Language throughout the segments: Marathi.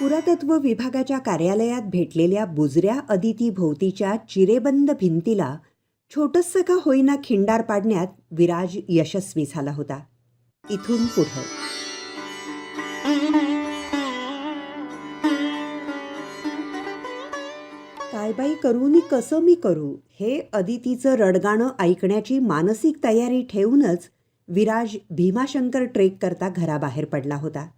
पुरातत्व विभागाच्या कार्यालयात भेटलेल्या बुजऱ्या अदिती भोवतीच्या चिरेबंद भिंतीला छोटंसं का होईना खिंडार पाडण्यात विराज यशस्वी झाला होता. इथून पुढं. काय बाई करू कसं मी करू? हे अदितीचं रडगाणं ऐकण्याची मानसिक तयारी ठेवूनच विराज भीमाशंकर ट्रेक करता घराबाहेर पडला होता.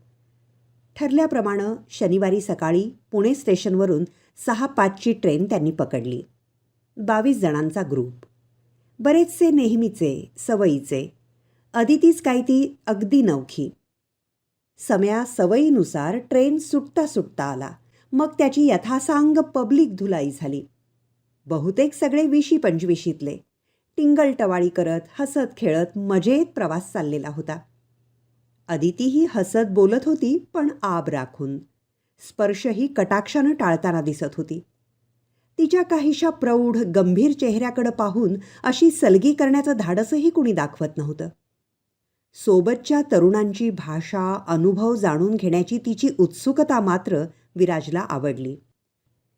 ठरल्याप्रमाणे शनिवारी सकाळी पुणे स्टेशनवरून सहा पाचची ट्रेन त्यांनी पकडली. बावीस जणांचा ग्रुप. बरेचसे नेहमीचे सवयीचे. अदितीच काय ती अगदी नवखी. समया सवयीनुसार ट्रेन सुटता सुटता आला. मग त्याची यथासांग पब्लिक धुलाई झाली. बहुतेक सगळे विशी पंचविशीतले टिंगल टवाळी करत हसत खेळत मजेत प्रवास चाललेला होता. अदितीही हसत बोलत होती पण आब राखून. स्पर्शही कटाक्षानं टाळताना दिसत होती. तिच्या काहीशा प्रौढ गंभीर चेहऱ्याकडं पाहून अशी सलगी करण्याचं धाडसही कुणी दाखवत नव्हतं. सोबतच्या तरुणांची भाषा अनुभव जाणून घेण्याची तिची उत्सुकता मात्र विराजला आवडली.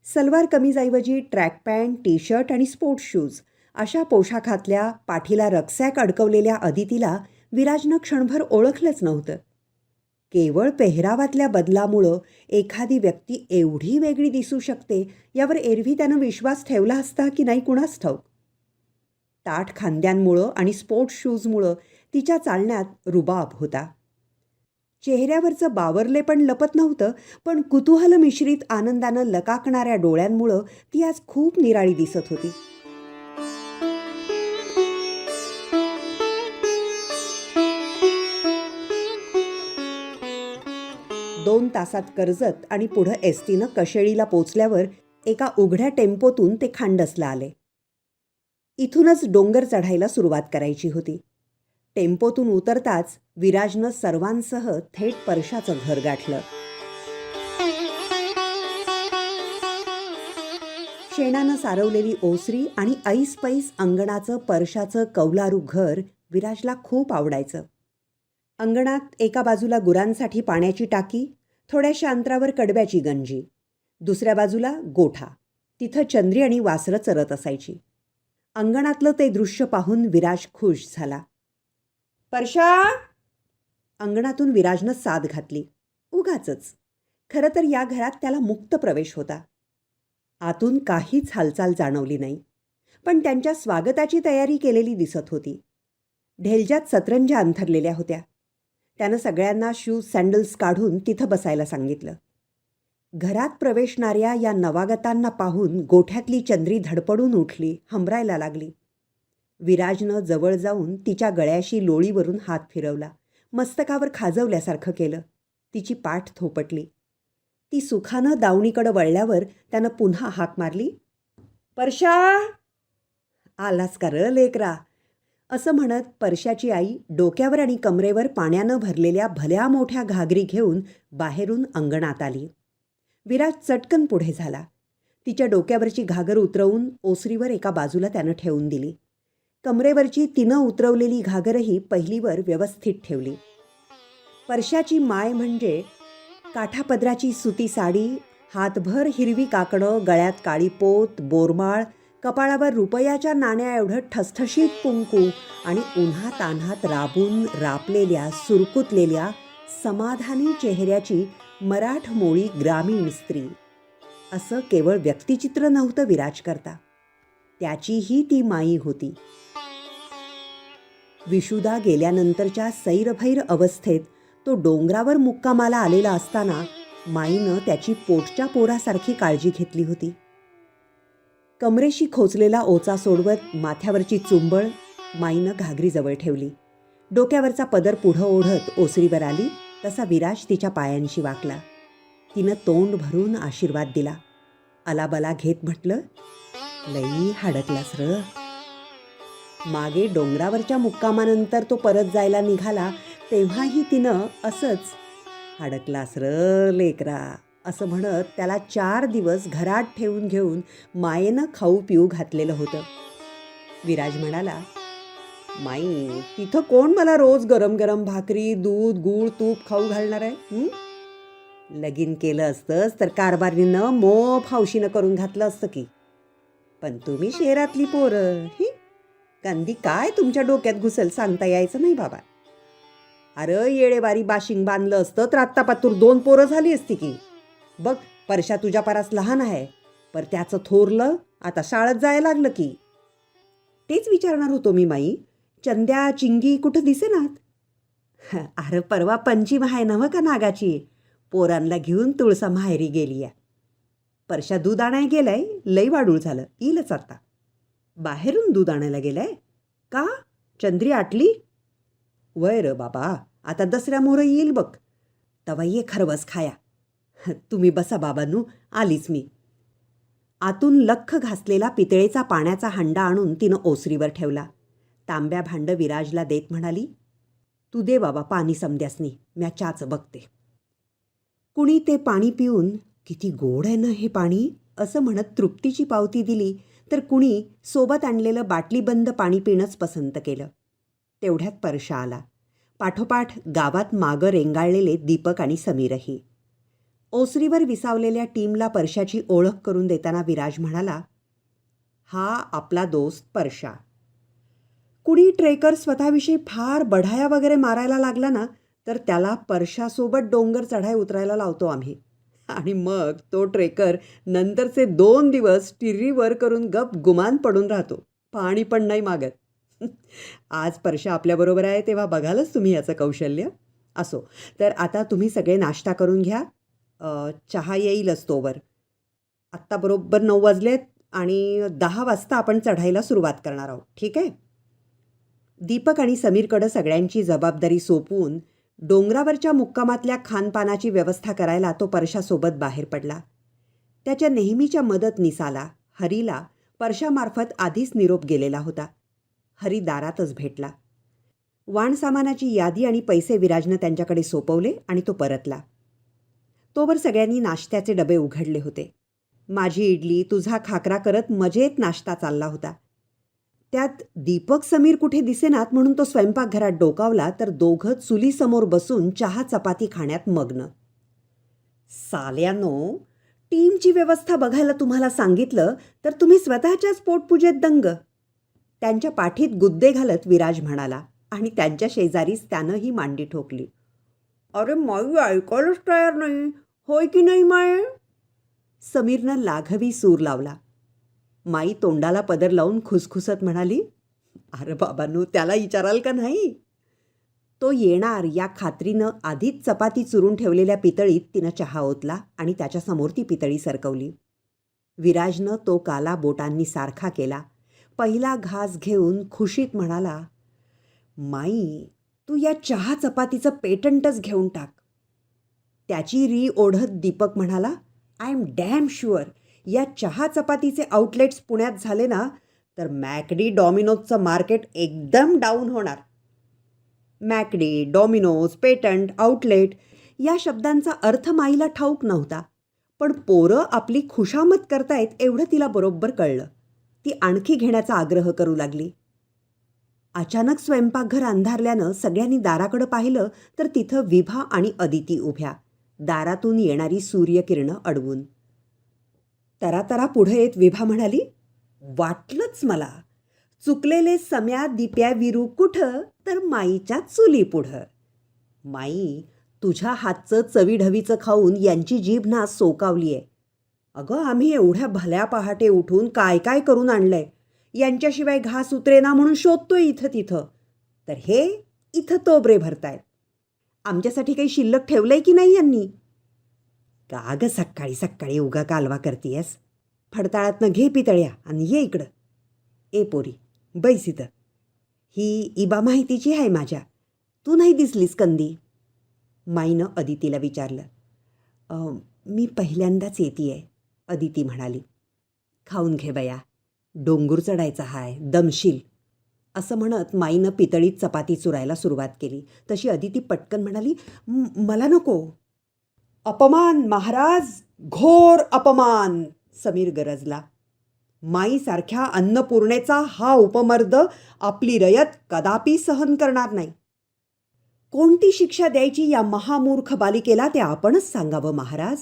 सलवार कमीजऐवजी ट्रॅक पॅन्ट टी शर्ट आणि स्पोर्ट्स शूज अशा पोशाखातल्या पाठीला रक्सॅक अडकवलेल्या अदितीला विराजनं क्षणभर ओळखलंच नव्हतं. केवळ पेहरावातल्या बदलामुळं एखादी व्यक्ती एवढी वेगळी दिसू शकते यावर एरवी त्यानं विश्वास ठेवला असता की नाही कुणास ठाऊक. ताठ खांद्यांमुळं आणि स्पोर्ट्स शूजमुळं तिच्या चालण्यात रुबाब होता. चेहऱ्यावरचं बावरले पण लपत नव्हतं पण कुतूहल मिश्रित आनंदानं लकाकणाऱ्या डोळ्यांमुळं ती आज खूप निराळी दिसत होती. दोन तासात कर्जत आणि पुढं एस टीनं कशेळीला पोचल्यावर एका उघड्या टेम्पोतून ते खांडसला आले. इथूनच डोंगर चढायला सुरुवात करायची होती. टेम्पोतून उतरताच विराजनं सर्वांसह थेट परशाचं घर गाठलं. शेणानं सारवलेली ओसरी आणि ऐस पैस अंगणाचं परशाचं कौलारू घर विराजला खूप आवडायचं. अंगणात एका बाजूला गुरांसाठी पाण्याची टाकी थोड्याशा अंतरावर कडब्याची गंजी. दुसऱ्या बाजूला गोठा. तिथं चंद्री आणि वासरं चरत असायची. अंगणातलं ते दृश्य पाहून विराज खुश झाला. परशा! अंगणातून विराजनं साद घातली. उगाचच. खरं तर या घरात त्याला मुक्त प्रवेश होता. आतून काहीच हालचाल जाणवली नाही. पण त्यांच्या स्वागताची तयारी केलेली दिसत होती. ढेलज्यात सतरंजा अंथरलेल्या होत्या. त्यानं सगळ्यांना शूज सँडल्स काढून तिथं बसायला सांगितलं. घरात प्रवेशणाऱ्या या नवागतांना पाहून गोठ्यातली चंद्री धडपडून उठली हंबरायला लागली. विराजनं जवळ जाऊन तिच्या गळ्याशी लोळीवरून हात फिरवला मस्तकावर खाजवल्यासारखं केलं. तिची पाठ थोपटली. ती सुखानं दावणीकडं वळल्यावर त्यानं पुन्हा हाक मारली. परशा! आलास का र लेकरा? असं म्हणत परशाची आई डोक्यावर आणि कमरेवर पाण्यानं भरलेल्या भल्या मोठ्या घागरी घेऊन बाहेरून अंगणात आली. विराज चटकन पुढे झाला. तिच्या डोक्यावरची घागर उतरवून ओसरीवर एका बाजूला त्यानं ठेवून दिली. कमरेवरची तिनं उतरवलेली घागरही पहिलीवर व्यवस्थित ठेवली. परशाची माय म्हणजे काठापदराची सुती साडी हातभर हिरवी काकडं गळ्यात काळी पोत बोरमाळ कपाळावर रुपयाच्या नाण्या एवढं ठसठशीत कुंकू आणि उन्हा तान्हात राबून रापलेल्या सुरकुतलेल्या समाधानी चेहऱ्याची मराठमोळी ग्रामीण स्त्री. असं केवळ व्यक्तिचित्र नव्हतं विराज करता त्याचीही ती माई होती. विशुदा गेल्यानंतरच्या सैरभैर अवस्थेत तो डोंगरावर मुक्कामाला आलेला असताना माईनं त्याची पोटच्या पोरासारखी काळजी घेतली होती. कमरेशी खोचलेला ओचा सोडवत माथ्यावरची चुंबळ माईनं घागरीजवळ ठेवली. डोक्यावरचा पदर पुढं ओढत ओसरीवर आली तसा विराज तिच्या पायांशी वाकला. तिनं तोंड भरून आशीर्वाद दिला. अलाबला घेत म्हटलं लई हाडकलास र. मागे डोंगरावरच्या मुक्कामानंतर तो परत जायला निघाला तेव्हाही तिनं असंच हाडकलास र लेकरा. असं म्हणत त्याला चार दिवस घरात ठेवून घेऊन मायेनं खाऊ पिऊ घातलेलं होतं. विराज म्हणाला माई तिथं कोण मला रोज गरम गरम भाकरी दूध गूळ तूप खाऊ घालणार आहे लगीन केलं असतंच तर कारभारीनं मोप हौशीनं करून घातलं असतं की. पण तुम्ही शहरातली पोरं ही? कंदी काय तुमच्या डोक्यात घुसल सांगता यायचं नाही बाबा. अरे येळेवारी बाशिंग बांधलं असतं तर आत्ता पातूर दोन पोरं झाली असती की. बघ परशा तुझ्या परास लहान आहे. पर त्याचं थोरलं आता शाळेत जायला लागलं की. तेच विचारणार होतो मी माई. चंद्या चिंगी कुठं दिसेनात? अरे परवा पंचीम आहे नव का नागाची? पोरांना घेऊन तुळसा माहेरी गेली या परशा दूध आणाय गेलाय लई वाडूळ झालं. येईलच आता. बाहेरून दूध आणायला गेलाय? का? चंद्री आटली? वय र बाबा आता दसऱ्या मोहरं येईल बघ. तवा ये खरवस खाया. तुम्ही बसा बाबांनू आलीच मी. आतून लख घासलेला पितळेचा पाण्याचा हंडा आणून तिनं ओसरीवर ठेवला. तांब्या भांड विराजला देत म्हणाली तू दे बाबा पाणी समद्यासनी म्या चाच बघते. कुणी ते पाणी पिऊन किती गोड आहे ना हे पाणी असं म्हणत तृप्तीची पावती दिली तर कुणी सोबत आणलेलं बाटलीबंद पाणी पिणंच पसंत केलं. तेवढ्यात परशा आला. पाठोपाठ गावात मागं रेंगाळलेले दीपक आणि समीरही. ओसरीवर विसावलेल्या टीमला परशाची ओळख करून देताना विराज म्हणाला हा आपला दोस्त परशा कुणी ट्रेकर स्वतःविषयी फार बढाया वगैरे मारायला लागला ना तर त्याला परशासोबत डोंगर चढाई उतरायला लावतो आम्ही. आणि मग तो ट्रेकर नंतरचे दोन दिवस टिर्रीवर करून गप गुमान पडून राहतो. पाणी पण नाही मागत. आज परशा आपल्याबरोबर आहे तेव्हा बघालच तुम्ही याचं कौशल्य. असो तर आता तुम्ही सगळे नाश्ता करून घ्या. चहा येईलच तोवर आत्ता बरोबर नऊ वाजलेत आणि दहा वाजता आपण चढायला सुरुवात करणार आहोत. ठीक आहे? दीपक आणि समीरकडं सगळ्यांची जबाबदारी सोपवून डोंगरावरच्या मुक्कामातल्या खानपानाची व्यवस्था करायला तो परशासोबत बाहेर पडला. त्याच्या नेहमीच्या मदतनीसाला हरीला परशामार्फत आधीच निरोप गेलेला होता. हरी दारातच भेटला. वाणसामानाची यादी आणि पैसे विराजनं त्यांच्याकडे सोपवले आणि तो परतला. तोवर सगळ्यांनी नाश्त्याचे डबे उघडले होते. माझी इडली तुझा खाकरा करत मजेत नाश्ता चालला होता. त्यात दीपक समीर कुठे दिसेनात म्हणून तो स्वयंपाकघरात डोकावला तर दोघं चुलीसमोर बसून चहा चपाती खाण्यात मग्न. साल्यानो टीमची व्यवस्था बघायला तुम्हाला सांगितलं तर तुम्ही स्वतःच्याच पोटपूजेत दंग. त्यांच्या पाठीत गुद्दे घालत विराज म्हणाला आणि त्यांच्या शेजारीच त्यानं ही मांडी ठोकली. अरे माई ऐकायलाच तयार नाही. होय की नाही माय? समीरनं लाघवी सूर लावला. माई तोंडाला पदर लावून खुसखुसत म्हणाली अरे बाबांनो त्याला विचाराल का नाही? तो येणार या खात्रीनं आधीच चपाती चुरून ठेवलेल्या पितळीत तिनं चहा ओतला आणि त्याच्यासमोर ती पितळी सरकवली. विराजनं तो काला बोटांनी सारखा केला. पहिला घास घेऊन खुशीत म्हणाला माई तू या चहा चपातीचं पेटंटच घेऊन टाक. त्याची री ओढत दीपक म्हणाला आय एम डॅम शुअर या चहा चपातीचे आउटलेट्स पुण्यात झाले ना तर मॅकडी डॉमिनोजचं मार्केट एकदम डाऊन होणार. मॅकडी डॉमिनोज पेटंट आउटलेट या शब्दांचा अर्थ माईला ठाऊक नव्हता पण पोरं आपली खुशामत करतायत एवढं तिला बरोबर कळलं. ती आणखी घेण्याचा आग्रह करू लागली. अचानक स्वयंपाकघर अंधारल्यानं सगळ्यांनी दाराकडं पाहिलं तर तिथं विभा आणि अदिती उभ्या. दारातून येणारी सूर्यकिरणं अडवून. तरातरा पुढे येत विभा म्हणाली वाटलंच मला. चुकलेले सम्या दिप्या विरू कुठं? तर माईच्या चुली पुढं. माई तुझ्या हातचं चवीढवीचं खाऊन यांची जीभ ना सोकावली आहे अगं आम्ही एवढ्या भल्या पहाटे उठून काय काय करून आणलंय? यांच्याशिवाय घास उतरेना म्हणून शोधतोय इथं तिथं. तर हे इथं तोबरे भरतायत. आमच्यासाठी काही शिल्लक ठेवलंय की नाही यांनी? का ग सकाळी सकाळी उगा कालवा करतीयस? फडताळातनं घे पितळ्या आणि ये इकडं. ए पोरी बैस इथं. ही इबा माहितीची आहे माझ्या. तू नाही दिसलीस कंदी? माईनं अदितीला विचारलं. मी पहिल्यांदाच येते अदिती म्हणाली. खाऊन घे बया. डोंगर चढायचा हाय दमशील. असं म्हणत माईनं पितळीत चपाती चुरायला सुरुवात केली. तशी अदिती पटकन म्हणाली मला नको. अपमान महाराज! घोर अपमान! समीर गरजला. माईसारख्या अन्नपूर्णेचा हा उपमर्द आपली रयत कदापि सहन करणार नाही. कोणती शिक्षा द्यायची या महामूर्ख बालिकेला ते आपणच सांगावं महाराज?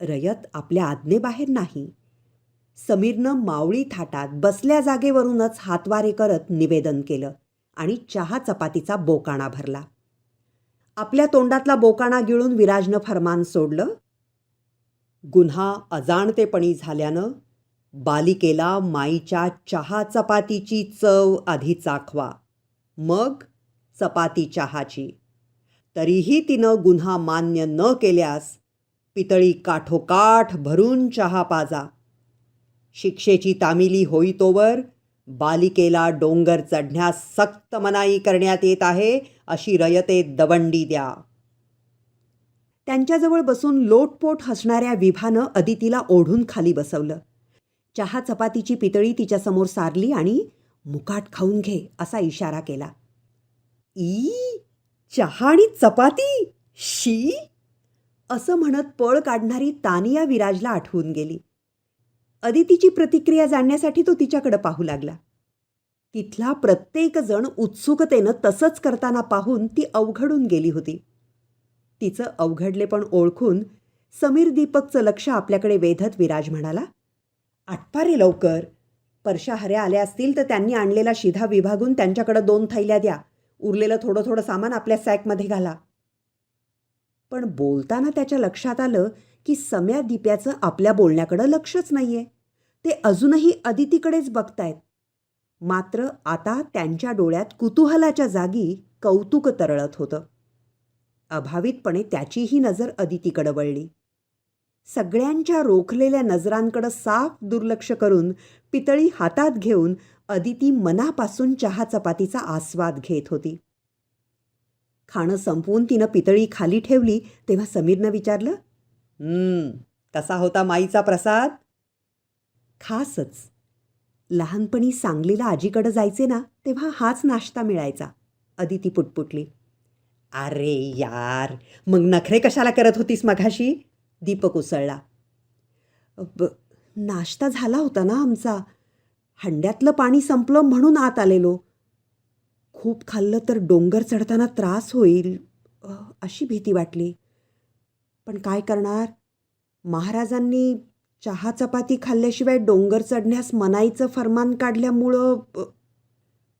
रयत आपल्या आज्ञेबाहेर नाही. समीरनं मावळी थाटात बसल्या जागेवरूनच हातवारे करत निवेदन केलं आणि चहा चपातीचा बोकाणा भरला. आपल्या तोंडातला बोकाणा गिळून विराजनं फरमान सोडलं. गुन्हा अजाणतेपणी झाल्यानं बालिकेला माईच्या चहा चपातीची चव आधी चाखवा मग चपाती चहाची. तरीही तिनं गुन्हा मान्य न केल्यास पितळी काठोकाठ भरून चहा पाजा. शिक्षेची तामिली होईतोवर बालिकेला डोंगर चढण्यास सक्त मनाई करण्यात येत आहे अशी रयते दवंडी द्या. त्यांच्याजवळ बसून लोटपोट हसणाऱ्या विभानं अदितीला ओढून खाली बसवलं. चहा चपातीची पितळी तिच्यासमोर सारली आणि मुकाट खाऊन घे असा इशारा केला. ई चहा आणि चपाती? शी? असं म्हणत पळ काढणारी तानिया विराजला आठवून गेली. अदितीची प्रतिक्रिया जाणण्यासाठी तो तिच्याकडे पाहू लागला. तिथला प्रत्येकजण उत्सुकतेनं तसंच करताना पाहून ती अवघडून गेली होती. तिचं अवघडलेपण ओळखून समीर दीपकचं लक्ष आपल्याकडे वेधत विराज म्हणाला आटपा रे लवकर परशाहऱ्या आल्या असतील तर त्यांनी आणलेला शिधा विभागून त्यांच्याकडं दोन थैल्या द्या. उरलेलं थोडं थोडं सामान आपल्या सॅकमध्ये घाला. पण बोलताना त्याच्या लक्षात आलं की सम्या दिप्याचं आपल्या बोलण्याकडं लक्षच नाहीये. ते अजूनही अदितीकडेच बघतायत. मात्र आता त्यांच्या डोळ्यात कुतूहलाच्या जागी कौतुक तरळत होतं. अभावितपणे त्याचीही नजर अदितीकडं वळली. सगळ्यांच्या रोखलेल्या नजरांकडं साफ दुर्लक्ष करून पितळी हातात घेऊन अदिती मनापासून चहा चपातीचा आस्वाद घेत होती. खाणं संपवून तिनं पितळी खाली ठेवली तेव्हा समीरनं विचारलं कसा होता माईचा प्रसाद? खासच. लहानपणी सांगलीला आजीकडं जायचे ना तेव्हा हाच नाश्ता मिळायचा. अदिती पुटपुटली. अरे यार मग नखरे कशाला करत होतीस मघाशी? दीपक उसळला. ब नाश्ता झाला होता ना आमचा. हंड्यातलं पाणी संपलं म्हणून आत आलेलो. खूप खाल्लं तर डोंगर चढताना त्रास होईल अशी भीती वाटली. पण काय करणार? महाराजांनी चहा चपाती खाल्ल्याशिवाय डोंगर चढण्यास मनाईचं फरमान काढल्यामुळं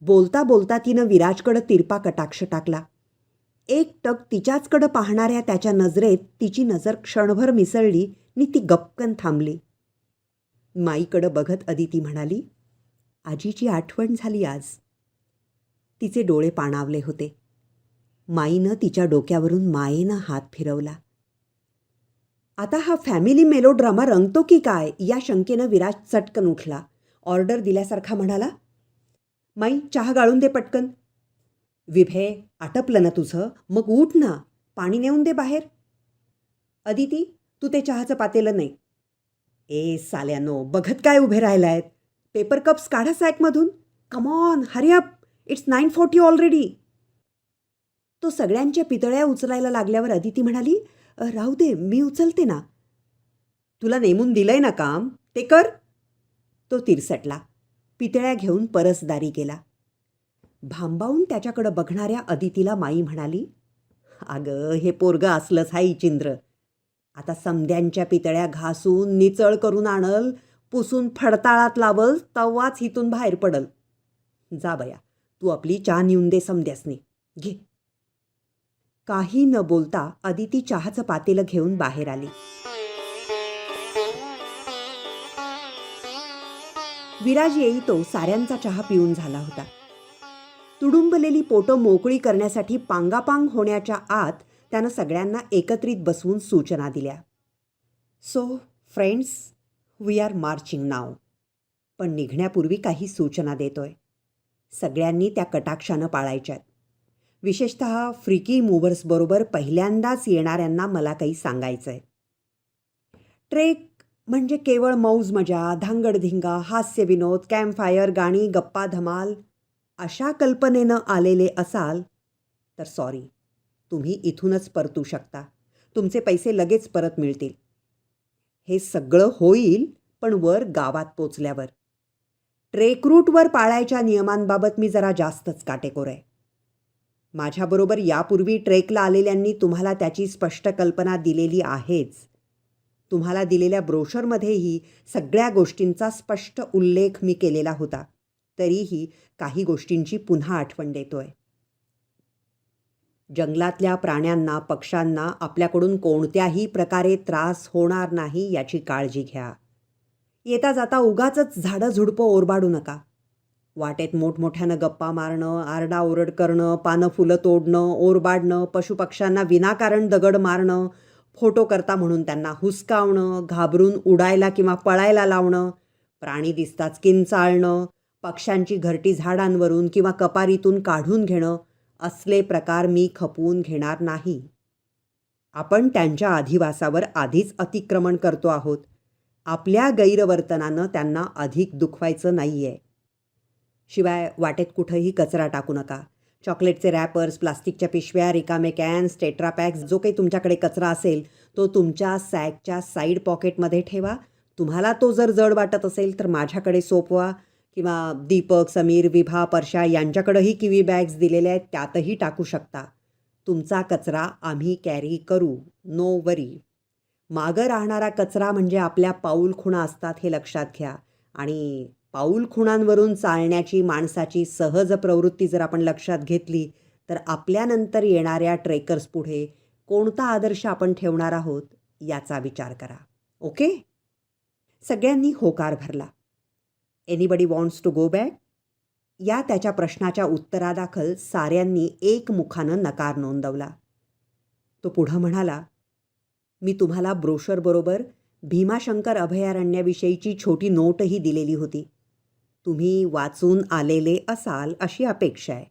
बोलता बोलता तिनं विराजकडं तिरपा कटाक्ष टाकला. एक टक तिच्याचकडं पाहणाऱ्या त्याच्या नजरेत तिची नजर क्षणभर मिसळली आणि ती गपकन थांबली. माईकडं बघत अदिती म्हणाली आजीची आठवण झाली आज. तिचे डोळे पाणावले होते. माईनं तिच्या डोक्यावरून मायेनं हात फिरवला. आता हा फॅमिली मेलोड्रामा रंगतो की काय या शंकेनं विराज चटकन उठला. ऑर्डर दिल्यासारखा म्हणाला माई चहा गाळून दे पटकन. विभे आटपलं ना तुझं मग उठ ना पाणी नेऊन दे बाहेर. अदिती तू ते चहाचं पातेलं नाही. ए साल्यानो बघत काय उभे राहिलायत? पेपर कप्स काढा सॅकमधून. Come on hurry up it's nine forty already तो सगळ्यांच्या पितळ्या उचलायला लागल्यावर अदिती म्हणाली राहू दे मी उचलते ना. तुला नेमून दिलंय ना काम? ते कर. तो तिरसटला. पितळ्या घेऊन परसदारी गेला. भांबावून त्याच्याकडं बघणाऱ्या अदितीला माई म्हणाली अगं हे पोरगं असलंच हाय चिंद्र आता समद्यांच्या पितळ्या घासून निचळ करून आणल पुसून फडताळात लावल तव्वाच हितून बाहेर पडल. जा बया तू आपली चहा नेऊन दे समद्यासनी. घे. काही न बोलता अदिती चहाचं पातेलं घेऊन बाहेर आली. विराज येई तो साऱ्यांचा चहा पिऊन झाला होता. तुडुंबलेली पोटं मोकळी करण्यासाठी पांगापांग होण्याच्या आत त्यानं सगळ्यांना एकत्रित बसवून सूचना दिल्या. So friends we are marching नाव पण निघण्यापूर्वी काही सूचना देतोय. सगळ्यांनी त्या कटाक्षानं पाळायच्यात. विशेषत फ्रिकी मूव्हर्सबरोबर पहिल्यांदाच येणाऱ्यांना मला काही सांगायचं आहे ट्रेक म्हणजे केवळ मौज मजा धांगडधिंगा हास्यविनोद कॅम्पफायर गाणी गप्पा धमाल अशा कल्पनेनं आलेले असाल तर सॉरी तुम्ही इथूनच परतू शकता. तुमचे पैसे लगेच परत मिळतील. हे सगळं होईल पण वर गावात पोचल्यावर. ट्रेक रूटवर पाळायच्या नियमांबाबत मी जरा जास्तच काटेकोर आहे. माझ्याबरोबर यापूर्वी ट्रेकला आलेल्यांनी तुम्हाला त्याची स्पष्ट कल्पना दिलेली आहेच. तुम्हाला दिलेल्या ब्रोशरमध्येही सगळ्या गोष्टींचा स्पष्ट उल्लेख मी केलेला होता. तरीही काही गोष्टींची पुन्हा आठवण देतोय. जंगलातल्या प्राण्यांना पक्ष्यांना आपल्याकडून कोणत्याही प्रकारे त्रास होणार नाही याची काळजी घ्या. येता जाता उगाच झाडं झुडपं ओरबाडू नका. वाटेत मोठमोठ्यानं गप्पा मारणं आरडाओरड करणं पानं फुलं तोडणं ओरबाडणं पशुपक्ष्यांना विनाकारण दगड मारणं फोटो करता म्हणून त्यांना हुसकावणं घाबरून उडायला किंवा पळायला लावणं प्राणी दिसताच किंचाळणं पक्ष्यांची घरटी झाडांवरून किंवा कपारीतून काढून घेणं असले प्रकार मी खपवून घेणार नाही. आपण त्यांच्या अधिवासावर आधीच अतिक्रमण करतो आहोत. आपल्या गैरवर्तनानं त्यांना अधिक दुखवायचं नाही आहे शिवाय वाटेत कुठंही कचरा टाकू नका. चॉकलेटचे रॅपर्स प्लास्टिकच्या पिशव्या रिकामे कॅन्स टेट्रापॅक्स जो काही तुमच्याकडे कचरा असेल तो तुमच्या सॅकच्या साईड पॉकेटमध्ये ठेवा. तुम्हाला तो जर जड वाटत असेल तर माझ्याकडे सोपवा किंवा दीपक समीर विभा परशा यांच्याकडंही किवी बॅग्स दिलेल्या आहेत त्यातही टाकू शकता. तुमचा कचरा आम्ही कॅरी करू. No worry. मागं राहणारा कचरा म्हणजे आपल्या पाऊल खुणा असतात हे लक्षात घ्या. आणि पाऊल खुणांवरून चालण्याची माणसाची सहज प्रवृत्ती जर आपण लक्षात घेतली तर आपल्यानंतर येणाऱ्या ट्रेकर्स पुढे कोणता आदर्श आपण ठेवणार आहोत याचा विचार करा. ओके? सगळ्यांनी होकार भरला. Anybody wants to go back या त्याच्या प्रश्नाच्या उत्तरादाखल साऱ्यांनी एकमुखानं नकार नोंदवला. तो पुढं म्हणाला मी तुम्हाला ब्रोशरबरोबर भीमाशंकर अभयारण्याविषयीची छोटी नोटही दिलेली होती. तुम्ही वाचून आलेले असाल अशी अपेक्षा आहे.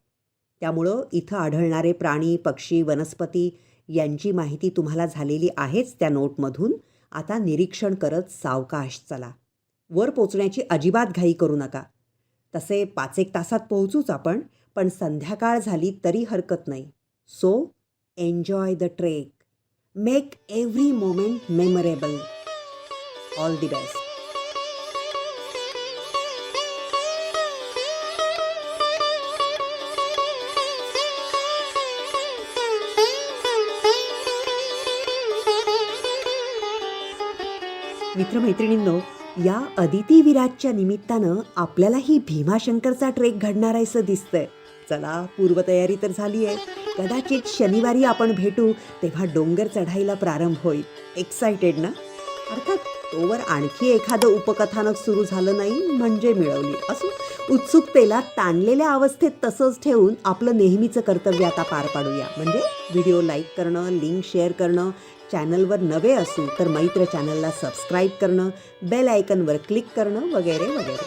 त्यामुळं इथं आढळणारे प्राणी पक्षी वनस्पती यांची माहिती तुम्हाला झालेली आहेच त्या नोटमधून. आता निरीक्षण करत सावकाश चला. वर पोचण्याची अजिबात घाई करू नका. तसे पाच एक तासात पोहोचूच आपण पण संध्याकाळ झाली तरी हरकत नाही. So enjoy the trek. Make every moment memorable. All the best. मित्रमैत्रिणींनो या अदिती विराजच्या निमित्तानं आपल्यालाही भीमाशंकरचा ट्रेक घडणार आहे असं दिसतंय. चला पूर्वतयारी तर झाली आहे कदाचित शनिवारी आपण भेटू तेव्हा डोंगर चढायला प्रारंभ होईल. एक्सायटेड ना? अर्थात तोवर आणखी एखादं उपकथानक सुरू झालं नाही म्हणजे मिळवली. असो उत्सुकतेला ताणलेल्या अवस्थेत तसंच ठेवून आपलं नेहमीचं कर्तव्य आता पार पाडूया. म्हणजे व्हिडिओ लाईक करणं लिंक शेअर करणं चॅनलवर नवे असू तर मैत्र चॅनलला सबस्क्राईब करणं बेल आयकनवर क्लिक करणं वगैरे वगैरे.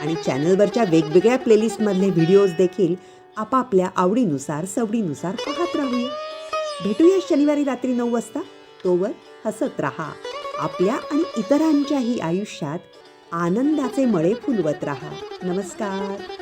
आणि चॅनलवरच्या वेगवेगळ्या प्लेलिस्टमधले व्हिडिओज देखील आपापल्या आवडीनुसार सवडीनुसार पाहत राहूया. भेटूया शनिवारी रात्री नऊ वाजता. तोवर हसत राहा. आपल्या आणि इतरांच्याही आयुष्यात आनंदाचे मळे फुलवत राहा. नमस्कार.